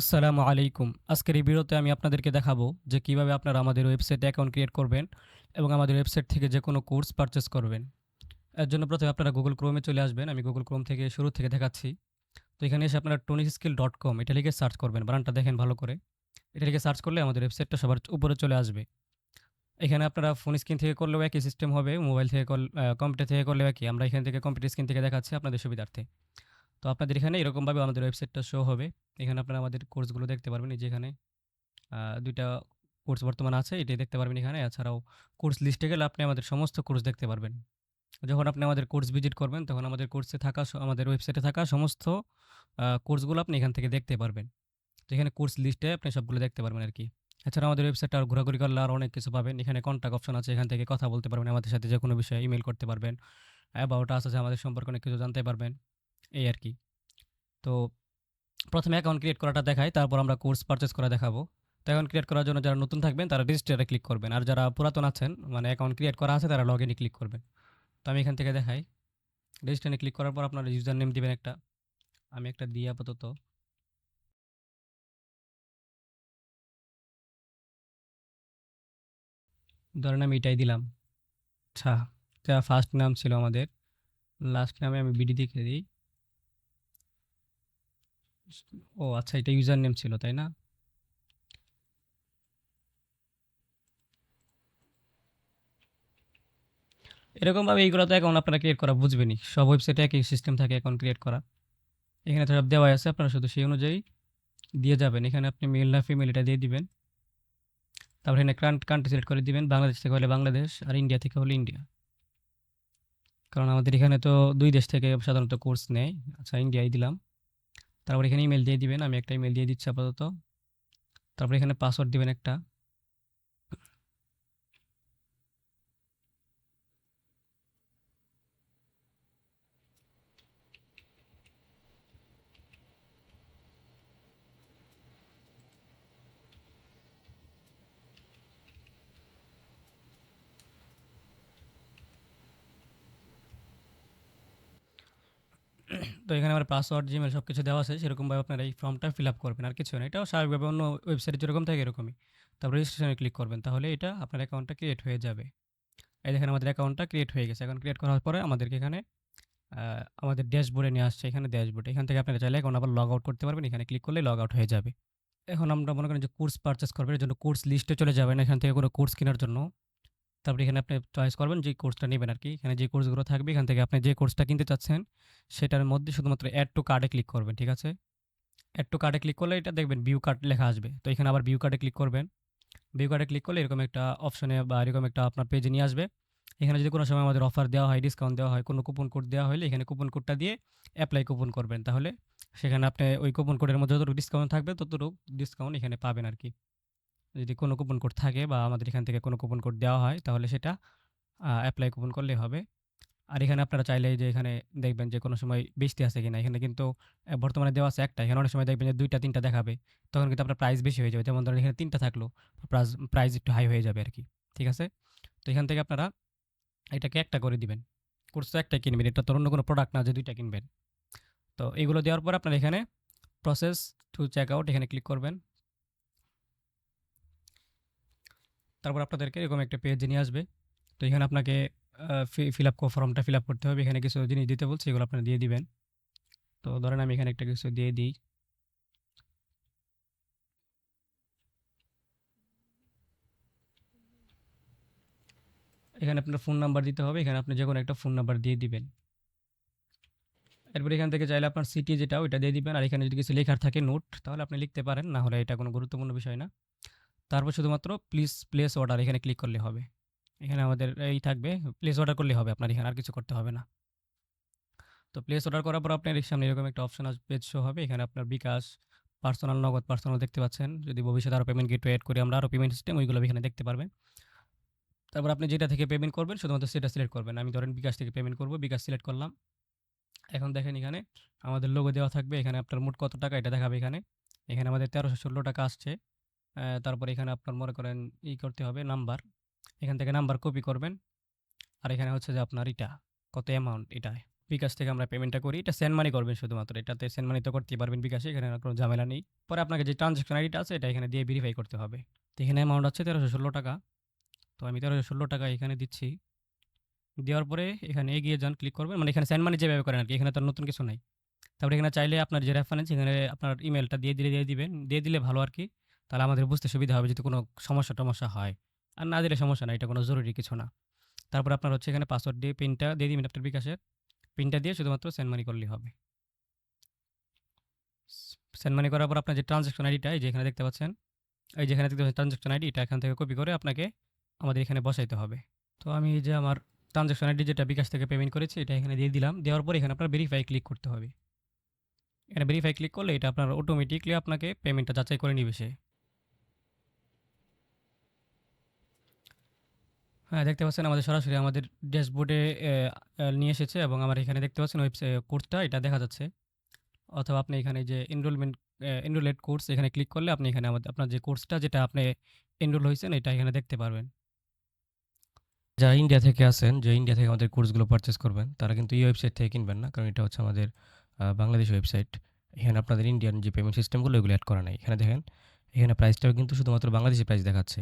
আসসালামু আলাইকুম। আজকের এই ভিডিওতে আমি আপনাদেরকে দেখাবো যে কীভাবে আপনারা আমাদের ওয়েবসাইটে অ্যাকাউন্ট ক্রিয়েট করবেন এবং আমাদের ওয়েবসাইট থেকে যে কোনো কোর্স পারচেস করবেন। এর জন্য প্রথমে আপনারা গুগল ক্রোমে চলে আসবেন। আমি গুগল ক্রোম থেকে শুরু থেকে দেখাচ্ছি। তো এখানে এসে আপনারা টনিক স্কিল ডট কম এটা লিখে সার্চ করবেন, বানানটা দেখেন ভালো করে। এটা লিখে সার্চ করলে আমাদের ওয়েবসাইটটা সবার উপরে চলে আসবে। এখানে আপনারা ফোন স্ক্রিন থেকে করলেও একই সিস্টেম হবে, মোবাইল থেকে কম্পিউটার থেকে করলেও একই। আমরা এখান থেকে কম্পিউটার স্ক্রিন থেকে দেখাচ্ছি আপনাদের সুবিধার্থে। তো আপনাদের এখানে এরকমভাবে আমাদের ওয়েবসাইটটা শো হবে। এখানে আপনারা আমাদের কোর্সগুলো দেখতে পারবেন এই যে এখানে। দুইটা কোর্স বর্তমান আছে, এটাই দেখতে পারবেন এখানে। এছাড়াও কোর্স লিস্টে গেলে আপনি আমাদের সমস্ত কোর্স দেখতে পারবেন। যখন আপনি আমাদের কোর্স ভিজিট করবেন, তখন আমাদের কোর্সে থাকা আমাদের ওয়েবসাইটে থাকা সমস্ত কোর্সগুলো আপনি এখান থেকে দেখতে পারবেন। তো এখানে কোর্স লিস্টে আপনি সবগুলো দেখতে পারবেন আর কি এছাড়া আমাদের ওয়েবসাইটটা আর ঘোরাঘুরি করলে আর অনেক কিছু পাবেন। এখানে কন্ট্যাক্ট অপশন আছে, এখান থেকে কথা বলতে পারবেন, আমাদের সাথে যে কোনো বিষয়ে ইমেল করতে পারবেন। অ্যাবাউট আছে, আমাদের সম্পর্কে অনেক কিছু জানতে পারবেন। এই আর কি। তো প্রথমে অ্যাকাউন্ট ক্রিয়েট করাটা দেখাই, তারপর আমরা কোর্স পারচেস করা দেখাবো। তো অ্যাকাউন্ট ক্রিয়েট করার জন্য যারা নতুন থাকবেন, তারা রেজিস্টারে ক্লিক করবেন। আর যারা পুরাতন আছেন মানে অ্যাকাউন্ট ক্রিয়েট করা আছে, তারা লগ ইনে ক্লিক করবেন। তো আমি এখান থেকে দেখাই। রেজিস্টারে ক্লিক করার পর আপনার ইউজার নেম দিবেন একটা। আমি একটা দিই আপাতত। ধরেন আমি এটাই দিলাম। আচ্ছা এটা ফার্স্ট নাম ছিল আমাদের। লাস্ট নামে আমি বিডি দেখে দিই। ও আচ্ছা এটা ইউজার নেম ছিল, তাই না? এরকমভাবে এইগুলো তো অ্যাকাউন্ট আপনারা ক্রিয়েট করা বুঝবেনই। সব ওয়েবসাইটে একই সিস্টেম থাকে অ্যাকাউন্ট ক্রিয়েট করা। এখানে তো সব দেওয়া আছে, আপনারা শুধু সেই অনুযায়ী দিয়ে যাবেন। এখানে আপনি মেল না ফিমেল এটা দিয়ে দিবেন। তারপর এখানে কান্ট্রি সিলেক্ট করে দিবেন, বাংলাদেশ থেকে হলে বাংলাদেশ আর ইন্ডিয়া থেকে হলে ইন্ডিয়া কারণ আমাদের এখানে তো দুই দেশ থেকে সাধারণত কোর্স নেয়। আচ্ছা ইন্ডিয়াই দিলাম। তারপর এখানে ইমেল দিয়ে দিবেন, আমি একটা ইমেল দিয়ে দিচ্ছি আপাতত। তারপর এখানে পাসওয়ার্ড দিবেন একটা। তো এখানে আমার পাসওয়ার্ড জিমেল সব কিছু দেওয়া আছে, সেরকমভাবে আপনারা এই ফর্মটা ফিল আপ করবেন, আর কিছু না। এটাও স্বাভাবিকভাবে অন্য ওয়েবসাইটে যেরকম থাকে এরকমই। তারপর রেজিস্ট্রেশনে ক্লিক করবেন, তাহলে এটা আপনার অ্যাকাউন্টটা ক্রিয়েট হয়ে যাবে। এই দেখেন আমাদের অ্যাকাউন্টটা ক্রিয়েট হয়ে গেছে। এখন ক্রিয়েট করার পরে আমাদেরকে এখানে আমাদের ড্যাশবোর্ডে নিয়ে আসছে এখানে ড্যাশবোর্ড এখান থেকে আপনারা চাইলে অ্যাকাউন্ট আবার লগ আউট করতে পারবেন, এখানে ক্লিক করলে লগ আউট হয়ে যাবে। এখন আমরা মনে করেন যে কোর্স পারচেস করবেন, এর জন্য কোর্স লিস্টে চলে যাবেন, এখান থেকে কোনো কোর্স কেনার জন্য। তারপরে এখানে আপনি চয়েস করবেন যে কোর্সটা নেবেন আর কি এখানে যে কোর্সগুলো থাকবে, এখান থেকে আপনি যে কোর্সটা কিনতে চাচ্ছেন, সেটার মধ্যে শুধুমাত্র অ্যাড টু কার্ডে ক্লিক করবেন, ঠিক আছে? অ্যাড টু কার্ডে ক্লিক করলে এটা দেখবেন ভিউ কার্ড লেখা আসবে। তো এখানে আবার ভিউ কার্ডে ক্লিক করবেন। ভিউ কার্ডে ক্লিক করলে এরকম একটা অপশনে বা এরকম একটা আপনার পেজে নিয়ে আসবে। এখানে যদি কোনো সময় আমাদের অফার দেওয়া হয় ডিসকাউন্ট দেওয়া হয়, কোনো কুপন কোড দেওয়া হলে এখানে কুপন কোডটা দিয়ে অ্যাপ্লাই কুপন করবেন। তাহলে সেখানে আপনি ওই কুপন কোডের মধ্যে যতটুকু ডিসকাউন্ট থাকবে, ততটুকু ডিসকাউন্ট এখানে পাবেন আর কি যদি কোনো কুপন কোড থাকে বা আমাদের এখান থেকে কোনো কুপন কোড দেওয়া হয়, তাহলে সেটা অ্যাপ্লাই কুপন করলেই হবে। আর এখানে আপনারা চাইলে যে এখানে দেখবেন যে কোনো সময় বেশি আছে কিনা। এখানে কিন্তু বর্তমানে দেওয়া আছে একটা। এখানে অনেক সময় দেখবেন যে দুইটা, তিনটা দেখাবে। তখন কিন্তু আপনার প্রাইস বেশি হয়ে যাবে। যেমন ধরেন এখানে তিনটা থাকল প্রাইস প্রাইস একটু হাই হয়ে যাবে আর কি ঠিক আছে? তো এখান থেকে আপনারা এটাকে একটা করে দিবেন। কোর্স তো একটা কিনবেন। এটা তো অন্য কোনো প্রোডাক্ট না যে দুইটা কিনবেন। তো এগুলো দেওয়ার পর আপনারা এখানে প্রসেস টু চেক আউট এখানে ক্লিক করবেন। তারপর আপনাদেরকে এরকম একটা পেজ নিয়ে আসবে। তো এখানে আপনাকে ফিল আপ ফর্মটা ফিল আপ করতে হবে। এখানে কিছু জিনিস দিতে বলছে, এগুলো আপনারা দিয়ে দিবেন। তো ধরেন আমি এখানে একটা কিছু দিয়ে দিই। এখানে আপনার ফোন নাম্বার দিতে হবে। এখানে আপনি যে কোনো একটা ফোন নাম্বার দিয়ে দিবেন। এরপর এখান থেকে চাইলে আপনার সিটি যেটা, ওইটা দিয়ে দিবেন। আর এখানে যদি কিছু লেখার থাকে নোট তাহলে আপনি লিখতে পারেন। না হলে এটা কোনো গুরুত্বপূর্ণ বিষয় না। তারপর শুধুমাত্র প্লিজ প্লেস অর্ডার এখানে ক্লিক করলে হবে। এখানে আমাদের এই থাকবে প্লেস অর্ডার করলে হবে আপনার এখানে, আর কিছু করতে হবে না। তো প্লেস অর্ডার করার পর আপনার সামনে এরকম একটা অপশন পেজ শো হবে। এখানে আপনার বিকাশ পার্সোনাল নগদ পার্সোনাল দেখতে পাচ্ছেন। যদি ভবিষ্যতে আরও পেমেন্ট গেটওয়ে অ্যাড করি, আমরা আরও পেমেন্ট সিস্টেম ওইগুলো এখানে দেখতে পারবেন। তারপর আপনি যেটা থেকে পেমেন্ট করবেন, শুধুমাত্র সেটা সিলেক্ট করবেন। আমি ধরেন বিকাশ থেকে পেমেন্ট করব, বিকাশ সিলেক্ট করলাম। এখন দেখেন এখানে আমাদের লোগো দেওয়া থাকবে। এখানে আপনার মোট কত টাকা এটা দেখাবে এখানে। এখানে আমাদের তেরোশো ষোলো টাকা আসছে। তারপর এখানে আপনার মনে করেন ই করতে হবে নাম্বার এখান থেকে নাম্বার কপি করবেন আর এখানে হচ্ছে যে আপনার এটা কত অ্যামাউন্ট এটা বিকাশ থেকে আমরা পেমেন্টটা করি। এটা সেন্ড মানি করবেন শুধুমাত্র। এটাতে সেন্ড মানি তো করতেই পারবেন বিকাশে। এখানে আর কোনো ঝামেলা নেই। পরে আপনাকে যে ট্রান্সেকশন আইডিটা আছে, এটা এখানে দিয়ে ভেরিফাই করতে হবে। তো এখানে অ্যামাউন্ট আছে ৳১৩১৬ তো আমি ৳১৩১৬ এখানে দিচ্ছি। দেওয়ার পরে এখানে এগিয়ে যান ক্লিক করবেন। মানে এখানে সেন্ড মানি যেভাবে করেন আর কি এখানে তো আর নতুন কিছু নাই। তারপরে এখানে চাইলে আপনার যে রেফারেন্স এখানে আপনার ইমেলটা দিয়ে দিলে দিয়ে দিবেন। দিয়ে দিলে ভালো আরকি। তাহলে আমাদের বুঝতে সুবিধা হবে যদি কোনো সমস্যা-টমস্যা হয়। আর না দিলে সমস্যা না এটা কোনো জরুরি কিছু না। তারপর আপনার হচ্ছে এখানে পাসওয়ার্ড দিয়ে পিনটা দিয়ে দিবেন আপনার বিকাশের। পিনটা দিয়ে শুধুমাত্র সেন্ড মানি করলেই হবে। সেন্ড মানি করার পর আপনার যে ট্রান্সেকশন আইডিটা এই যে এখানে দেখতে পাচ্ছেন। এই যেখানে দেখতে পাচ্ছেন ট্রান্সেকশন আইডি এটা এখান থেকে কপি করে আপনাকে আমাদের এখানে বসাইতে হবে। তো আমি যে আমার ট্রান্সেকশন আইডি যেটা বিকাশ থেকে পেমেন্ট করেছি, এটা এখানে দিয়ে দিলাম। দেওয়ার পরে এখানে আপনার ভেরিফাই ক্লিক করতে হবে। এখানে ভেরিফাই ক্লিক করলে এটা আপনার অটোমেটিকলি আপনাকে পেমেন্টটা যাচাই করে নিবে সে। হ্যাঁ, দেখতে পাচ্ছেন আমাদের সরাসরি আমাদের ড্যাশবোর্ডে নিয়ে এসেছে এবং আমার এখানে দেখতে পাচ্ছেন ওয়েবসাই কোর্সটা এটা দেখা যাচ্ছে। অথবা আপনি এখানে যে এনরোলমেন্ট এনরোলেড কোর্স এখানে ক্লিক করলে আপনি এখানে আমাদের আপনার যে কোর্সটা যেটা আপনি এনরোল হয়েছেন এটা এখানে দেখতে পারবেন। যারা ইন্ডিয়া থেকে আসেন, যে ইন্ডিয়া থেকে আমাদের কোর্সগুলো পারচেজ করবেন, তারা কিন্তু এই ওয়েবসাইট থেকে কিনবেন না। কারণ এটা হচ্ছে আমাদের বাংলাদেশ ওয়েবসাইট। এখানে আপনাদের ইন্ডিয়ান যে পেমেন্ট সিস্টেমগুলো এগুলো অ্যাড করা নেই এখানে দেখেন, এখানে প্রাইসটাও কিন্তু শুধুমাত্র বাংলাদেশি প্রাইস দেখাচ্ছে।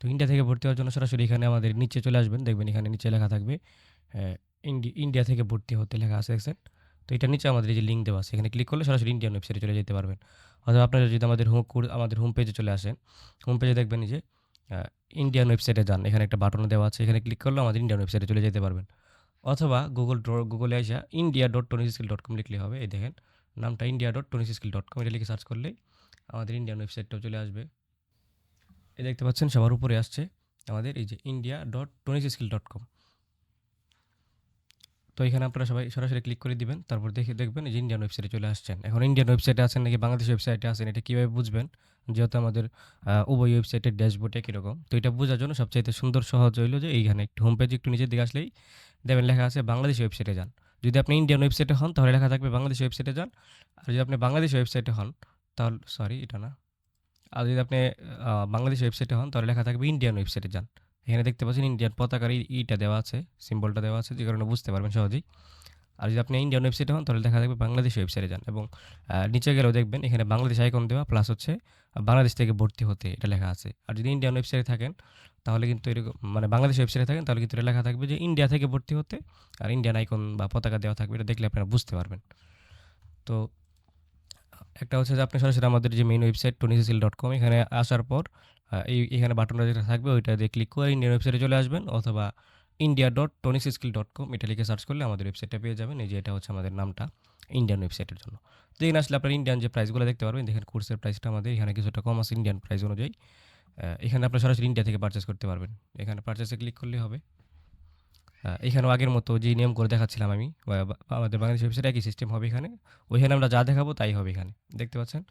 তো ইন্ডিয়া থেকে ভর্তি হওয়ার জন্য সরাসরি এখানে আমাদের নিচে চলে আসবেন। দেখবেন এখানে নিচে লেখা থাকবে ইন্ডিয়া থেকে ভর্তি হতে লেখা আছে দেখছেন? তো এটার নিচে আমাদের যে লিঙ্ক দেওয়া আছে। এখানে ক্লিক করলে সরাসরি ইন্ডিয়ান ওয়েবসাইটে চলে যেতে পারবেন। অথবা আপনারা যদি আমাদের হোম আমাদের হোম পেজে চলে আসেন, হোম পেজে দেখবেন যে ইন্ডিয়ান ওয়েবসাইটে যান। এখানে একটা বাটনও দেওয়া আছে। এখানে ক্লিক করলে আমাদের ইন্ডিয়ান ওয়েবসাইটে চলে যেতে পারবেন। অথবা গুগল গুগলে ডট কম লিখলে হবে। এই দেখেন নামটা india.tonyskill.com এটা লিখে সার্চ করলেই আমাদের ইন্ডিয়ান ওয়েবসাইটটাও চলে আসবে। এই দেখতে পাচ্ছেন সবার উপরে আসছে আমাদের এই যে India dot tonnis skill dot com তো এখানে আপনারা সবাই সরাসরি ক্লিক করে দিবেন। তারপর দেখে দেখবেন যে ইন্ডিয়ান ওয়েবসাইটে চলে আসছেন। এখন ইন্ডিয়ান ওয়েবসাইটে আছেন নাকি বাংলাদেশ ওয়েবসাইটে আছেন, এটা কীভাবে বুঝবেন? যেহেতু আমাদের উভয় ওয়েবসাইটের ড্যাশবোর্ড একই রকম। তো এটা বোঝার জন্য সবচাইতে সুন্দর, সহজ হইল যে এইখানে একটু হোম পেজ একটু নিচের দিকে আসলেই দেখবেন লেখা আছে বাংলাদেশী ওয়েবসাইটে যান। যদি আপনি ইন্ডিয়ান ওয়েবসাইটে হন, তাহলে লেখা থাকবে বাংলাদেশী ওয়েবসাইটে যান। আর যদি আপনি বাংলাদেশী ওয়েবসাইটে হন, তাহলে সরি এটা না। আর যদি আপনি বাংলাদেশ ওয়েবসাইটে হন তাহলে লেখা থাকবে ইন্ডিয়ান ওয়েবসাইটে যান। এখানে দেখতে পাচ্ছেন ইন্ডিয়ান পতাকার ইটা দেওয়া আছে, সিম্বলটা দেওয়া আছে যে কারণে বুঝতে পারবেন সহজেই। আর যদি আপনি ইন্ডিয়ান ওয়েবসাইটে হন তাহলে দেখা থাকবে বাংলাদেশ ওয়েবসাইটে যান এবং নিচে গেলেও দেখবেন এখানে বাংলাদেশ আইকন দেওয়া প্লাস হচ্ছে বাংলাদেশ থেকে ভর্তি হতে এটা লেখা আছে। আর যদি ইন্ডিয়ান ওয়েবসাইটে থাকেন তাহলে কিন্তু এরকম মানে বাংলাদেশ ওয়েবসাইটে থাকেন তাহলে কিন্তু এটা লেখা থাকবে যে ইন্ডিয়া থেকে ভর্তি হতে আর ইন্ডিয়ান আইকন বা পতাকা দেওয়া থাকবে। এটা দেখলে আপনারা বুঝতে পারবেন। তো একটা হচ্ছে যে আপনি সরাসরি আমাদের যে main website tonnisil dot com এখানে আসার পর এই, এখানে বাটনটা যেটা থাকবে ওইটা দিয়ে ক্লিক করে ইন্ডিয়ান ওয়েবসাইটে চলে আসবেন অথবা india.tonyskill.com এটা লিখে সার্চ করলে আমাদের ওয়েবসাইটটা পেয়ে যাবেন। এই যে এটা হচ্ছে আমাদের নামটা ইন্ডিয়ান ওয়েবসাইটের জন্য। তো এখানে আসলে আপনার ইন্ডিয়ান যে প্রাইসগুলো দেখতে পারবেন, দেখেন কোর্সের প্রাইসটা আমাদের এখানে কিছুটা কম আছে ইন্ডিয়ান প্রাইস অনুযায়ী। এখানে আপনারা সরাসরি ইন্ডিয়া থেকে পারচেজ করতে পারবেন। এখানে পারচেজে ক্লিক করলেই হবে। এখানেও আগের মতো যেই করে দেখাচ্ছিলাম আমি আমাদের বাংলাদেশ ওয়েবসাইটে একই সিস্টেম হবে এখানে। ওইখানে আমরা যা দেখাবো তাই হবে এখানে। দেখতে পাচ্ছেন?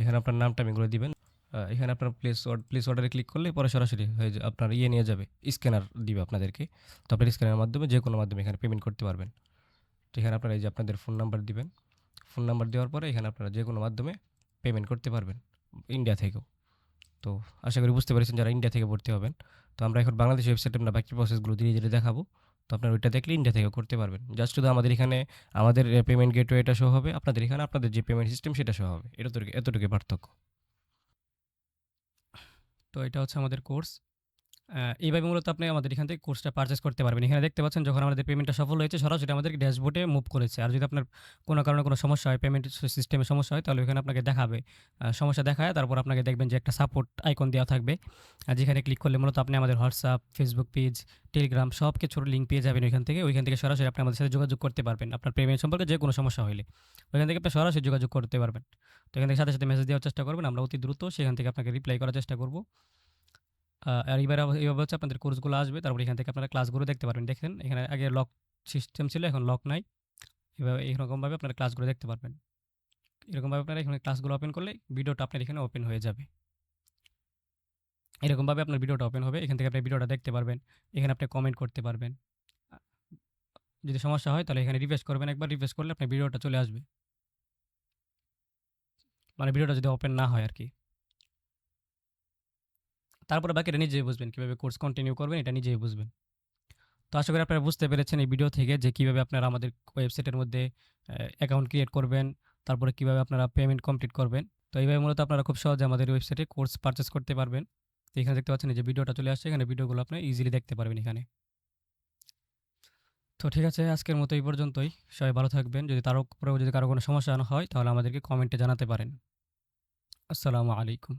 এখানে আপনার নাম টাম এগুলো দিবেন। এখানে আপনার প্লেস প্লেস অর্ডারে ক্লিক করলে পরে সরাসরি হয়ে যা আপনার ইয়ে নিয়ে যাবে, স্ক্যানার দিবে আপনাদেরকে। তো আপনার স্ক্যানারের মাধ্যমে যে কোনো মাধ্যমে এখানে পেমেন্ট করতে পারবেন। তো এখানে আপনারা এই যে আপনাদের ফোন নাম্বার দিবেন। ফোন নাম্বার দেওয়ার পরে এখানে আপনারা যে কোনো মাধ্যমে পেমেন্ট করতে পারবেন ইন্ডিয়া থেকেও। তো আশা করি বুঝতে পেরেছেন যারা ইন্ডিয়া থেকে ভর্তি হবেন। তো আমরা এখন বাংলাদেশ ওয়েবসাইটে আমরা বাকি প্রসেসগুলো ধীরে, ধীরে দেখাবো। তো আপনারা ওইটা দেখলে ইন্ডিয়া থেকে করতে পারবেন। জাস্ট শুধু আমাদের এখানে, আমাদের পেমেন্ট গেটওয়েটা শো হবে। আপনাদের এখানে আপনাদের যে পেমেন্ট সিস্টেম সেটা শো হবে। এটা এতটুকু পার্থক্য। তো এটা হচ্ছে আমাদের কোর্স। এইভাবে মূলত আপনি আমাদের এখান থেকে কোর্সটা পারচেজ করতে পারবেন। এখানে দেখতে পাচ্ছেন যখন আমাদের পেমেন্টটা সফল হয়েছে সরাসরি আমাদের ড্যাশবোর্ডে মুভ করেছে। আর যদি আপনার কোনো কারণে কোনো সমস্যা হয় পেমেন্ট সিস্টেমে সমস্যা হয় তাহলে ওখানে আপনাকে দেখাবে। সমস্যা দেখায় তারপর আপনাকে দেখবেন যে একটা সাপোর্ট আইকন দেওয়া থাকবে। আর যেখানে ক্লিক করলে মূলত আপনি আমাদের হোয়াটসঅ্যাপ, ফেসবুক পেজ, টেলিগ্রাম সব কিছুর লিঙ্ক পেয়ে যাবেন ওইখান থেকে। ওইখান থেকে সরাসরি আপনি আমাদের সাথে যোগাযোগ করতে পারবেন। আপনার পেমেন্ট সম্পর্কে যে কোনো সমস্যা হলে ওইখান থেকে আপনি সরাসরি যোগাযোগ করতে পারবেন। তো এখান থেকে সাথে, সাথে মেসেজ দেওয়ার চেষ্টা করবেন। আমরা অতি দ্রুত সেখান থেকে আপনাকে রিপ্লাই করার চেষ্টা করব। আর এবারে এভাবে হচ্ছে আপনাদের কোর্সগুলো আসবে। তারপর এখান থেকে আপনারা ক্লাসগুলো দেখতে পারবেন। দেখেন, এখানে আগে লক সিস্টেম ছিল, এখন লক নাই। এভাবে এরকমভাবে আপনারা ক্লাসগুলো দেখতে পারবেন। এরকমভাবে আপনারা এখানে ক্লাসগুলো ওপেন করলে ভিডিওটা আপনার এখানে ওপেন হয়ে যাবে। এরকমভাবে আপনার ভিডিওটা ওপেন হবে। এখান থেকে আপনি ভিডিওটা দেখতে পারবেন। এখানে আপনি কমেন্ট করতে পারবেন। যদি সমস্যা হয় তাহলে এখানে রিফ্রেশ করবেন একবার। রিফ্রেশ করলে আপনার ভিডিওটা চলে আসবে। মানে ভিডিওটা যদি ওপেন না হয় আরকি। তারপরে বাকিটা নিজেই বুঝবেন। কীভাবে কোর্স কন্টিনিউ করবেন, এটা নিজেই বুঝবেন। তো আশা করি আপনারা বুঝতে পেরেছেন এই ভিডিও থেকে যে কীভাবে আপনারা আমাদের ওয়েবসাইটের মধ্যে অ্যাকাউন্ট ক্রিয়েট করবেন, তারপরে কীভাবে আপনারা পেমেন্ট কমপ্লিট করবেন। তো এইভাবে মূলত আপনারা খুব সহজে আমাদের ওয়েবসাইটে কোর্স পারচেস করতে পারবেন। তো এখানে দেখতে পাচ্ছেন যে ভিডিওটা চলে আসছে, এখানে ভিডিওগুলো আপনি ইজিলি দেখতে পারবেন এখানে। তো ঠিক আছে, আজকের মতো এই পর্যন্তই। সবাই ভালো থাকবেন। যদি তার উপরেও যদি কারও কোনো সমস্যা হয়, তাহলে আমাদেরকে কমেন্টে জানাতে পারেন। আসসালামু আলাইকুম।